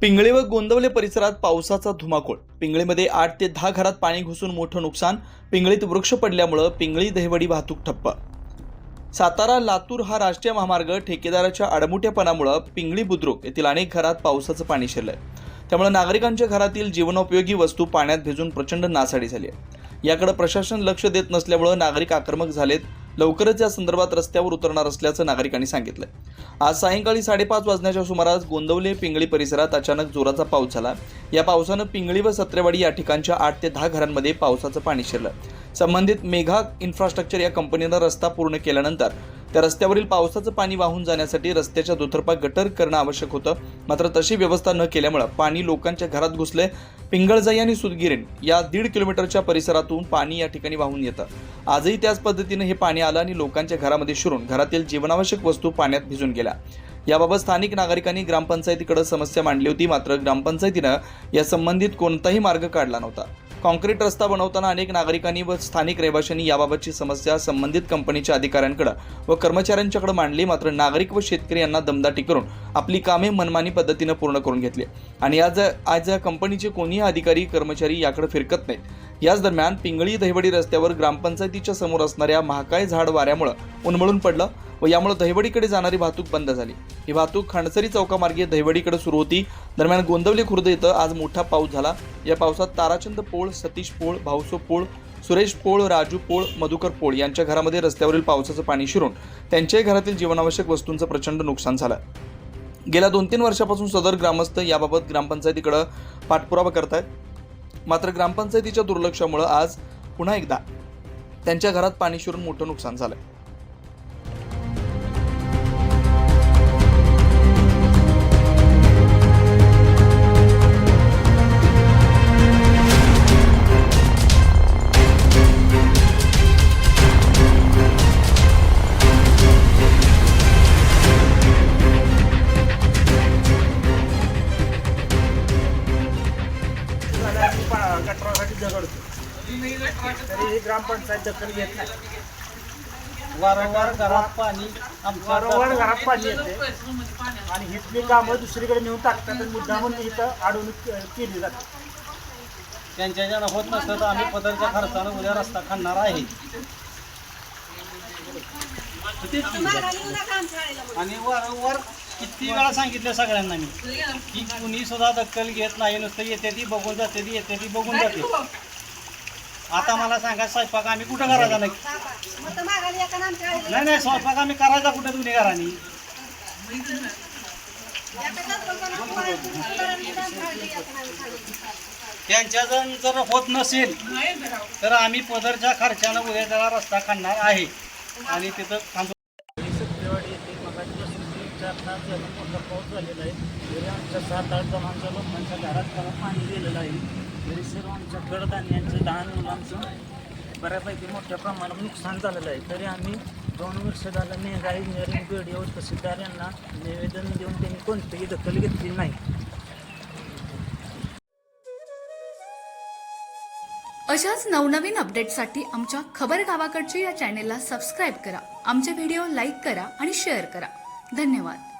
पिंगळे व गोंदवले परिसरात पावसाचा धुमाकूळ. पिंगळीमध्ये आठ ते दहा घरात पाणी घुसून मोठं नुकसान पिंगळीत वृक्ष पडल्यामुळं पिंगळी दहिवडी वाहतूक ठप्प. सातारा लातूर हा राष्ट्रीय महामार्ग ठेकेदाराच्या आडमुठ्यापणामुळं पिंगळी बुद्रुक येथील अनेक घरात पावसाचं पाणी शिरलंय. त्यामुळे नागरिकांच्या घरातील जीवनोपयोगी वस्तू पाण्यात भिजून प्रचंड नासाडी झाली आहे याकडे प्रशासन लक्ष देत नसल्यामुळं नागरिक आक्रमक झालेत लवकरच या संदर्भात रस्त्यावर उतरणार असल्याचं नागरिकांनी सांगितलं आज सायंकाळी साडेपाच वाजण्याच्या सुमारास गोंदवले पिंगळी परिसरात अचानक जोराचा पाऊस झाला. या पावसानं पिंगळी व सत्रेवाडी या ठिकाणच्या आठ ते दहा घरांमध्ये पावसाचं पाणी शिरलं. संबंधित मेघा इन्फ्रास्ट्रक्चर या कंपनीनं रस्ता पूर्ण केल्यानंतर त्या रस्त्यावरील पावसाचं पाणी वाहून जाण्यासाठी रस्त्याच्या दुतर्फा गटर करणं आवश्यक होतं. मात्र तशी व्यवस्था न केल्यामुळं पाणी लोकांच्या घरात घुसले. पिंगळजाई आणि सुदगिरेन या दीड किलोमीटरच्या परिसरातून पाणी या ठिकाणी वाहून येतं. आजही त्याच पद्धतीनं हे पाणी आलं आणि लोकांच्या घरामध्ये शिरून घरातील जीवनावश्यक वस्तू पाण्यात भिजून गेल्या. याबाबत स्थानिक नागरिकांनी ग्रामपंचायतीकडे समस्या मांडली होती मात्र ग्रामपंचायतीनं या संबंधित कोणताही मार्ग काढला नव्हता. कॉन्क्रीट रस्ता बनवताना अनेक नागरिकांनी व स्थानिक रहिवाशांनी याबाबतची समस्या संबंधित कंपनीच्या अधिकाऱ्यांकडे व कर्मचाऱ्यांच्याकडे मांडली. मात्र नागरिक व शेतकरी यांना दमदाटी करून आपली कामे मनमानी पद्धतीनं पूर्ण करून घेतली. आणि आज आज या कंपनीचे कोणीही अधिकारी कर्मचारी याकडे फिरकत नाहीत. याच दरम्यान पिंगळी दहिवडी रस्त्यावर ग्रामपंचायतीच्या समोर असणाऱ्या महाकाय झाड वाऱ्यामुळं उन्मळून पडलं. व यामुळे दहिवडीकडे जाणारी वाहतूक बंद झाली. ही वाहतूक खणसरी चौकामार्गे दहिवडीकडे सुरू होती. दरम्यान गोंदवली खुर्द इथं आज मोठा पाऊस झाला. या पावसात ताराचंद पोळ सतीश पोळ भाऊसो पोळ सुरेश पोळ राजू पोळ मधुकर पोळ यांच्या घरामध्ये रस्त्यावरील पावसाचं पाणी शिरून त्यांच्याही घरातील जीवनावश्यक वस्तूंचं प्रचंड नुकसान झालं. गेल्या दोन तीन वर्षापासून सदर ग्रामस्थ याबाबत ग्रामपंचायतीकडे पाठपुरावा करतायत. मात्र ग्रामपंचायतीच्या दुर्लक्षामुळं आज पुन्हा एकदा त्यांच्या घरात पाणी शिरून मोठं नुकसान झालं झगडतो तरी ही ग्रामपंचायत दखल घेत नाही वारंवार घरात पाणी वारंवार घरात पाणी येते आणि इथली कामं दुसरीकडे नेऊन टाकतात आणि मुद्दामून इथं अडवणूक के- केली जाते. त्यांच्या ज्यांना होत नसतं तर आम्ही पदरच्या खर्चानं उद्या रस्ता खाणार आहे. आणि वारंवार किती वेळा सांगितलं सगळ्यांना मी? की कुणी सुद्धा दखल घेत नाही नुसतं येते ती बघून जाते ती येते ती बघून जाते. आता मला सांगा स्वयंपाक आम्ही कुठं करायचा नाही? नाही नाही स्वयंपाक आम्ही करायचा कुठं तुम्ही घरांनी? त्यांच्याजण जर होत नसेल तर आम्ही पदरच्या खर्चानं उद्या त्याला रस्ता काढणार आहे. आणि तिथं थांबू तास झालं मोठा पाऊस झालेला आहे. तरी आमच्या सात आठ जणांचा लोकांच्या घरात त्याला पाणी गेलेलं आहे. तरी सर्व आमच्या कडधान्यांचं लहान मुलांचं बऱ्यापैकी मोठ्या प्रमाणात नुकसान झालेलं आहे. तरी आम्ही दोन वर्ष झालं मेघा इंजिनिअरिंग बी डी तहसीलदार यांना निवेदन देऊन त्यांनी कोणतीही दखल घेतली नाही. अशाच नवनवीन अपडेटसाठी आमच्या खबर गावाकडच्या या चॅनेलला सबस्क्राईब करा. आमचे व्हिडिओ लाईक करा आणि शेअर करा. धन्यवाद.